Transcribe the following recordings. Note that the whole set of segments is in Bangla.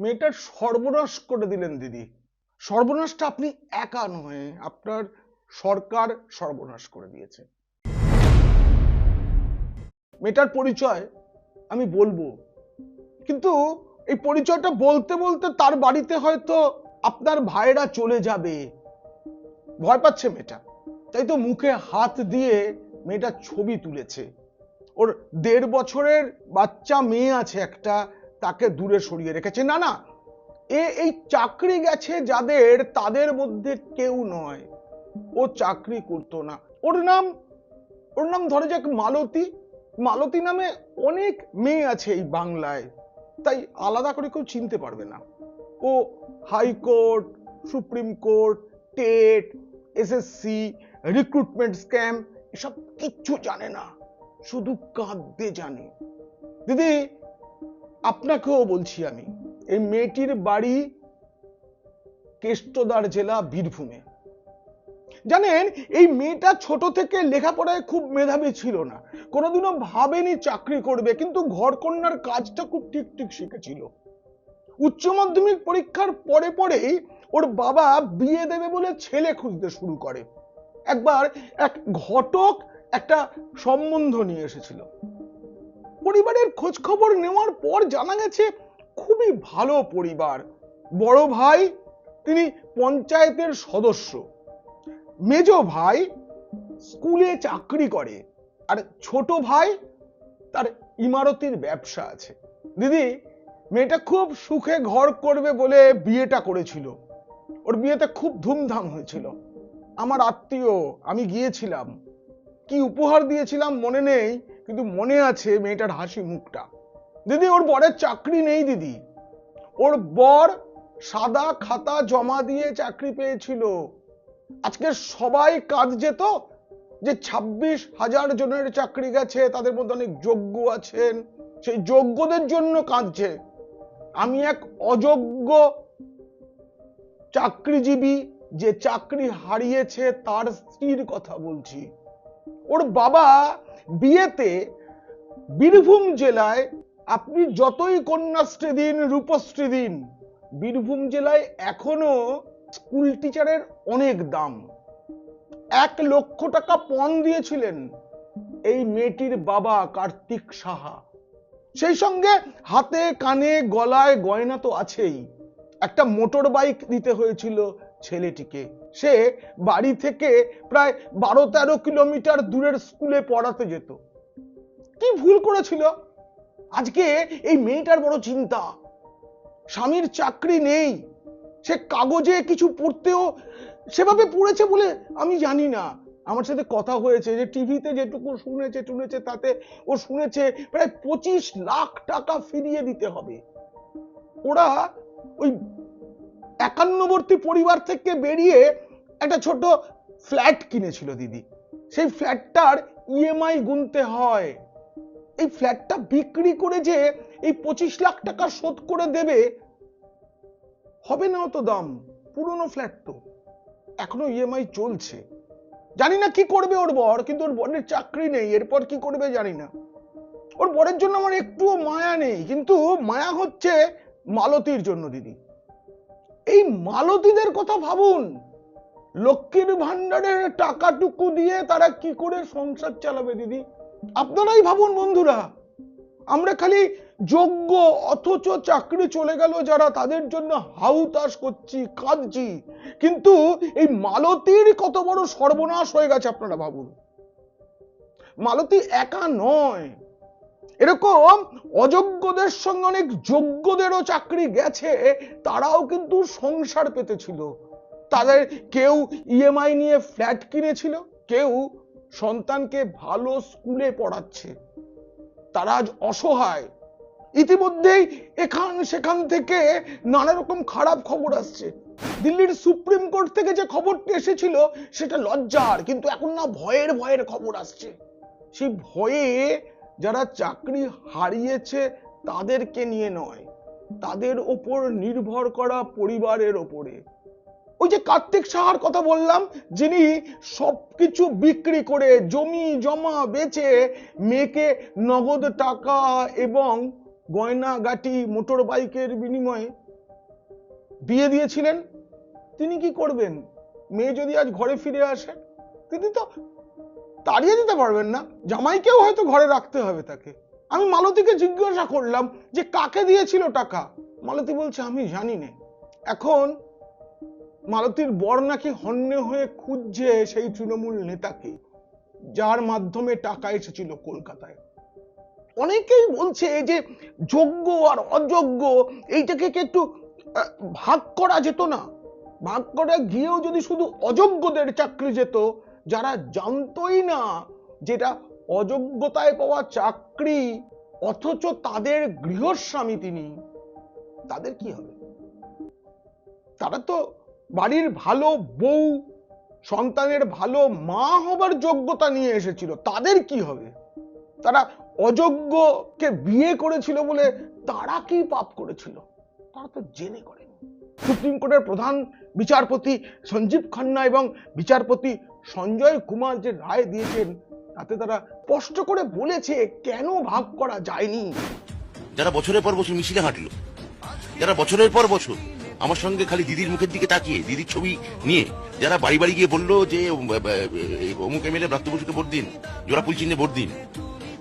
মেয়েটার সর্বনাশ করে দিলেন দিদি। সর্বনাশটা আপনি একা নয়, আপনার সরকার সর্বনাশ করে দিয়েছে। মেয়েটার পরিচয় আমি বলব। কিন্তু এই পরিচয়টা বলতে বলতে তার বাড়িতে হয়তো আপনার ভাইরা চলে যাবে। ভয় পাচ্ছে মেয়েটা। তাই তো মুখে হাত দিয়ে মেয়েটা ছবি তুলেছে। ওর দেড় বছরের বাচ্চা মেয়ে আছে একটা তাকে দূরে সরিয়ে রেখেছে। না না, এ, এই চাকরি গেছে যাদের, তাদের মধ্যে কেউ নয়। ও চাকরি করতো না। ওর নাম ওর নাম ধরে যাক মালতী। মালতী নামে অনেক মেয়ে আছে এই বাংলায়। তাই আলাদা করে কেউ চিনতে পারবে না। ও high court supreme court, TET SSC recruitment scam, এসব কিচ্ছু জানে না। শুধু কাঁদতে জানে। দিদি আপনাকেও বলছি আমি, এই মেয়েটির বাড়ি কেষ্টদার জেলা বীরভূমে। জানেন, এই মেয়েটা ছোট থেকে লেখাপড়ায় খুব মেধাবী ছিল না। কোনোদিনও ভাবেনি চাকরি করবে, কিন্তু ঘরকন্যার কাজটা খুব ঠিক ঠিক শিখেছিল। উচ্চ মাধ্যমিক পরীক্ষার পরে পরেই ওর বাবা বিয়ে দেবে বলে ছেলে খুঁজতে শুরু করে। একবার এক ঘটক একটা সম্বন্ধ নিয়ে এসেছিল। পরিবারের খোঁজ খবর নেওয়ার পর জানা গেছে, খুবই ভালো পরিবার। বড় ভাই, তিনি পঞ্চায়েতের সদস্য। মেজ ভাই স্কুলে চাকরি করে, আর ছোট ভাই তার ইমারতির ব্যবসা আছে। দিদি, মেয়েটা খুব সুখে ঘর করবে বলে বিয়েটা করেছিল। ওর বিয়েতে খুব ধুমধাম হয়েছিল। আমার আত্মীয়, আমি গিয়েছিলাম। কি উপহার দিয়েছিলাম মনে নেই কিন্তু মনে আছে মেয়েটার হাসি মুখটা। দিদি, ওর বরের চাকরি নেই দিদি। ওর বর সাদা খাতা জমা দিয়ে চাকরি পেয়েছিল। আজকে সবাই কাজ যেত যে ছাব্বিশ হাজার জনের চাকরি গেছে, তাদের মধ্যে অনেক যোগ্য আছেন। সেই যোগ্যদের জন্য কাঁদছে। আমি এক অযোগ্য চাকরিজীবী যে চাকরি হারিয়েছে তার স্ত্রীর কথা বলছি। ওর বাবা বিয়েতে বীরভূম জেলায় আপনি যতই কন্যাশ্রী দিন, রূপশ্রী দিন, বীরভূম জেলায় এখনও স্কুল টিচারের অনেক দাম। এক লক্ষ টাকা পণ দিয়েছিলেন এই মেয়েটির বাবা কার্তিক সাহা। সেই সঙ্গে হাতে, কানে, গলায় গয়না তো আছেই। একটা মোটর বাইক দিতে হয়েছিল ছেলেটিকে। সে বাড়ি থেকে প্রায় বারো তেরো কিলোমিটার দূরের স্কুলে পড়াতে যেত। কি ভুল করেছিল? আজকে এই মেয়েটার বড় চিন্তা। স্বামীর চাকরি নেই। সে কাগজে কিছু পড়তেও সেভাবে পড়েছে বলে আমি জানি না। আমার সাথে কথা হয়েছে যে টিভিতে যেটুকু শুনেছে শুনেছে তাতে ও শুনেছে প্রায় পঁচিশ লাখ টাকা ফিরিয়ে দিতে হবে। ওরা ওই একান্নবর্তী পরিবার থেকে বেরিয়ে একটা ছোট ফ্ল্যাট কিনেছিল দিদি। সেই ফ্ল্যাটটার ইএমআই গুনতে হয়। এই ফ্ল্যাটটা বিক্রি করে যে এই পঁচিশ লাখ টাকা শোধ করে দেবে, হবে না অত দাম, পুরনো ফ্ল্যাট তো। এখনও ইএমআই চলছে। জানি না কি করবে ওর বর, কিন্তু ওর বরের চাকরি নেই, এরপর কি করবে জানি না। ওর বরের জন্য আমার একটুও মায়া নেই, কিন্তু মায়া হচ্ছে মালতীর জন্য দিদি। এই মালতীদের কথা ভাবুন। লক্ষ্মীর ভান্ডারের টাকাটুকু দিয়ে তারা কি করে সংসার চালাবে দিদি? আপনারাই ভাবুন বন্ধুরা। আমরা খালি যোগ্য অথচ চাকরি চলে গেল যারা তাদের জন্য হাউতাস করছি, কাঁদছি। কিন্তু এই মালতীর কত বড় সর্বনাশ হয়ে গেছে আপনারা ভাবুন। মালতী একা নয়। এরকম অযোগ্যদের সঙ্গে অনেক যোগ্যদেরও চাকরি গেছে, তারাও কিন্তু সংসার পেতেছিল। তাদের কেউ ইএমআই নিয়ে ফ্ল্যাট কিনেছিল, কেউ সন্তানকে ভালো স্কুলে পড়াচ্ছে। তারা আজ অসহায়। ইতিমধ্যেই এখান সেখান থেকে নানা রকম খারাপ খবর আসছে। দিল্লির সুপ্রিম কোর্ট থেকে যে খবরটি এসেছিল, সেটা লজ্জার, কিন্তু এখন না ভয়ের ভয়ের খবর আসছে। সেই ভয়ে যারা চাকরি হারিয়েছে তাদেরকে নিয়ে নয়, তাদের ওপর নির্ভর করা পরিবারের ওপরে। ওই যে কার্তিক সাহার কথা বললাম, যিনি সবকিছু বিক্রি করে জমি জমা বেচে মেয়েকে নগদ টাকা এবং গয়না গাটি মোটর বাইকের বিনিময়ে বিয়ে দিয়েছিলেন, তিনি কি করবেন? মেয়ে যদি আজ ঘরে ফিরে আসে, তিনি তো তাড়িয়ে দিতে পারবেন না। জামাইকেও হয়তো ঘরে রাখতে হবে তাকে। আমি মালতীকে জিজ্ঞাসা করলাম যে কাকে দিয়েছিল টাকা? মালতী বলছে, আমি জানি না। এখন মালতীর বর নাকি হন্যে হয়ে খুঁজছে সেই তৃণমূল নেতাকে, যার মাধ্যমে টাকা এসেছিল কলকাতায়। অনেকেই বলছে যে যোগ্য আর অযোগ্য, এইটাকে কি একটু ভাগ করা যেত না? ভাগ করা গিয়েও যদি শুধু অযোগ্যদের চাকরি যেত যারা জানতোই না যেটা অযোগ্যতায় পাওয়া চাকরি, অথচ তাদের গৃহস্বামী তিনি, তাদের কি হবে? তারা তো বাড়ির ভালো বউ, সন্তানের ভালো মা হবার যোগ্যতা নিয়ে এসেছিল, তাদের কি হবে? তারা অযোগ্যকে বিয়ে করেছিল বলে তারা কি পাপ করেছিল? তারা তো জেনে করেনি। সুপ্রিম কোর্টের প্রধান বিচারপতি সঞ্জীব খান্না এবং বিচারপতি সঞ্জয় কুমার যে রায় দিয়েছেন তাতে তারা স্পষ্ট করে বলেছে কেন ভাগ করা যায়নি। যারা বছরের পর বছর মিছিলে হাঁটলো যারা বছরের পর বছর আমার সঙ্গে খালি দিদির মুখের দিকে তাকিয়ে দিদির ছবি নিয়ে যারা বাড়ি বাড়ি গিয়ে বলল যে অমুক এমএলএ ব্রাত্য বসুকে ভোট দিন জোড়া ফুল চিহ্নে ভোট দিন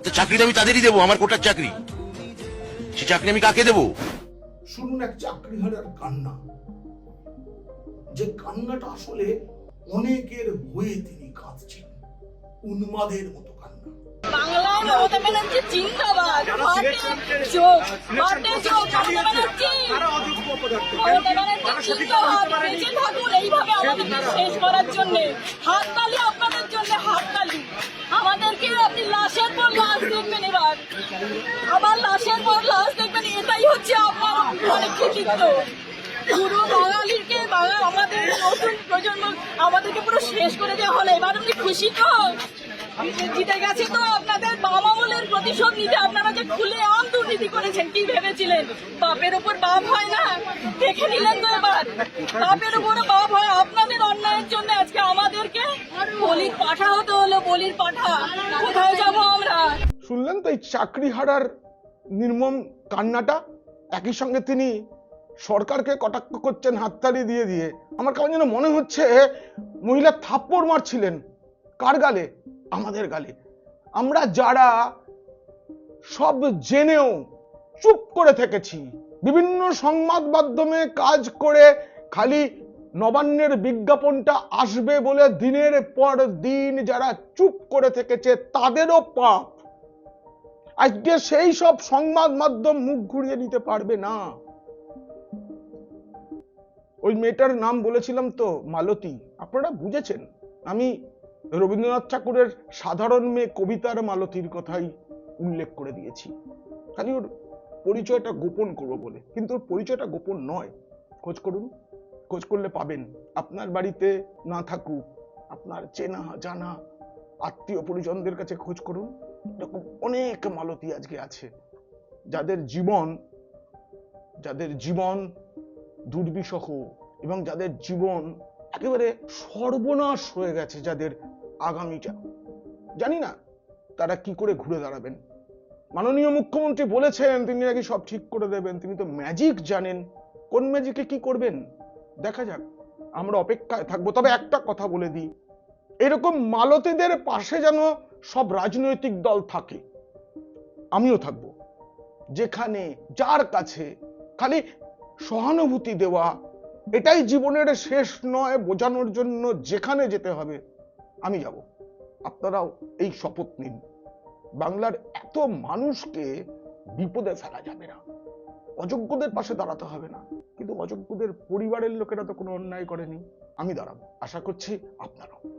তো চাকরিটা আমি তাদেরই দেবো আমার কোটার চাকরি। সে চাকরি আমি কাকে দেবো? শুনুন এক চাকরি চাকরিহারার কান্না। যে কান্নাটা আসলে অনেকের হয়ে তিনি কাঁদছেন। উন্মাদের মতো কান্না। বাংলায় মমতা ব্যানার্জি জিন্দাবাদ। চোখ মাঠে চোখ মমতা ব্যানার্জি। মমতা ব্যানার্জি জিন্দাবাদ। বেঁচে থাকুন এইভাবে আমাদেরকে শেষ করার জন্য। হাততালি আপনাদের জন্য হাততালি। আমাদেরকে আপনি লাশের পর লাশ দেখবেন এবার। আবার লাশের পর লাশ দেখবেন এটাই হচ্ছে আপনার মানে কৃতিত্ব পুরো বাঙালিকে, বাঙাল আমাদের নতুন প্রজন্ম আমাদেরকে পুরো শেষ করে দেওয়া হলো। এবার আপনি খুশি তো? জিতে গেছে তো আপনাদের বাম আমলের প্রতিশোধ নিতে। আপনারা যে খুলে আম দুর্নীতি করেছেন, কি ভেবেছিলেন? বাপের উপর বাপ হয় না? দেখে নিলেন তো এবার। বাপের উপরে বাপ হয়। আপনাদের অন্যায়ের জন্য আজকে আমাদেরকে বলির পাঠা হতে হলো, বলির পাঠা। কোথায় যাব আমরা? শুনলেন তো এই চাকরি হারার নির্মম কান্নাটা? একই সঙ্গে তিনি সরকারকে কটাক্ষ করছেন, হাততালি দিয়ে দিয়ে। আমার কেমন যেন মনে হচ্ছে, মহিলা থাপ্পড় মারছিলেন। কার গালে? আমাদের গালে। আমরা যারা সব জেনেও চুপ করে থেকেছি, বিভিন্ন সংবাদ মাধ্যমে কাজ করে খালি নবান্নের বিজ্ঞাপনটা আসবে বলে দিনের পর দিন যারা চুপ করে থেকেছে, তাদেরও পাপ। আজকে সেই সব সংবাদ মাধ্যম মুখ ঘুরিয়ে নিতে পারবে না। ওই মেয়েটার নাম বলেছিলাম তো, মালতী। আপনারা বুঝেছেন? আমি রবীন্দ্রনাথ ঠাকুরের সাধারণ মেয়ে কবিতার মালতীর কথাই উল্লেখ করে দিয়েছি। খালি ওর পরিচয়টা গোপন করব বলে। কিন্তু ওর পরিচয়টা গোপন নয়। খোঁজ করুন। খোঁজ করলে পাবেন। আপনার বাড়িতে না থাকুক, আপনার চেনা, জানা, আত্মীয় পরিজনদের কাছে খোঁজ করুন। এরকম অনেক মালতী আজকে আছে। যাদের জীবন যাদের জীবন দুর্বিষহ এবং যাদের জীবন একেবারে সর্বনাশ হয়ে গেছে, যাদের আগামীটা। জানি না তারা কি করে ঘুরে দাঁড়াবেন। মাননীয় মুখ্যমন্ত্রী বলেছেন, তিনি নাকি সব ঠিক করে দেবেন। তিনি তো ম্যাজিক জানেন। কোন ম্যাজিকে কি করবেন? দেখা যাক। আমরা অপেক্ষায় থাকব। তবে একটা কথা বলে দিই। এরকম মালতীদের পাশে যেন সব রাজনৈতিক দল থাকে, আমিও থাকব। যেখানে, যার কাছে, খালি সহানুভূতি দেওয়া, এটাই জীবনের শেষ নয় বোঝানোর জন্য যেখানে যেতে হবে, আমি যাব। আপনারাও এই শপথ নিন। বাংলার এত মানুষকে বিপদে ফেলা যাবে না। অযোগ্যদের পাশে দাঁড়াতে হবে না। কিন্তু অযোগ্যদের পরিবারের লোকেরা তো কোনো অন্যায় করেনি। আমি দাঁড়াবো। আশা করছি আপনারাও।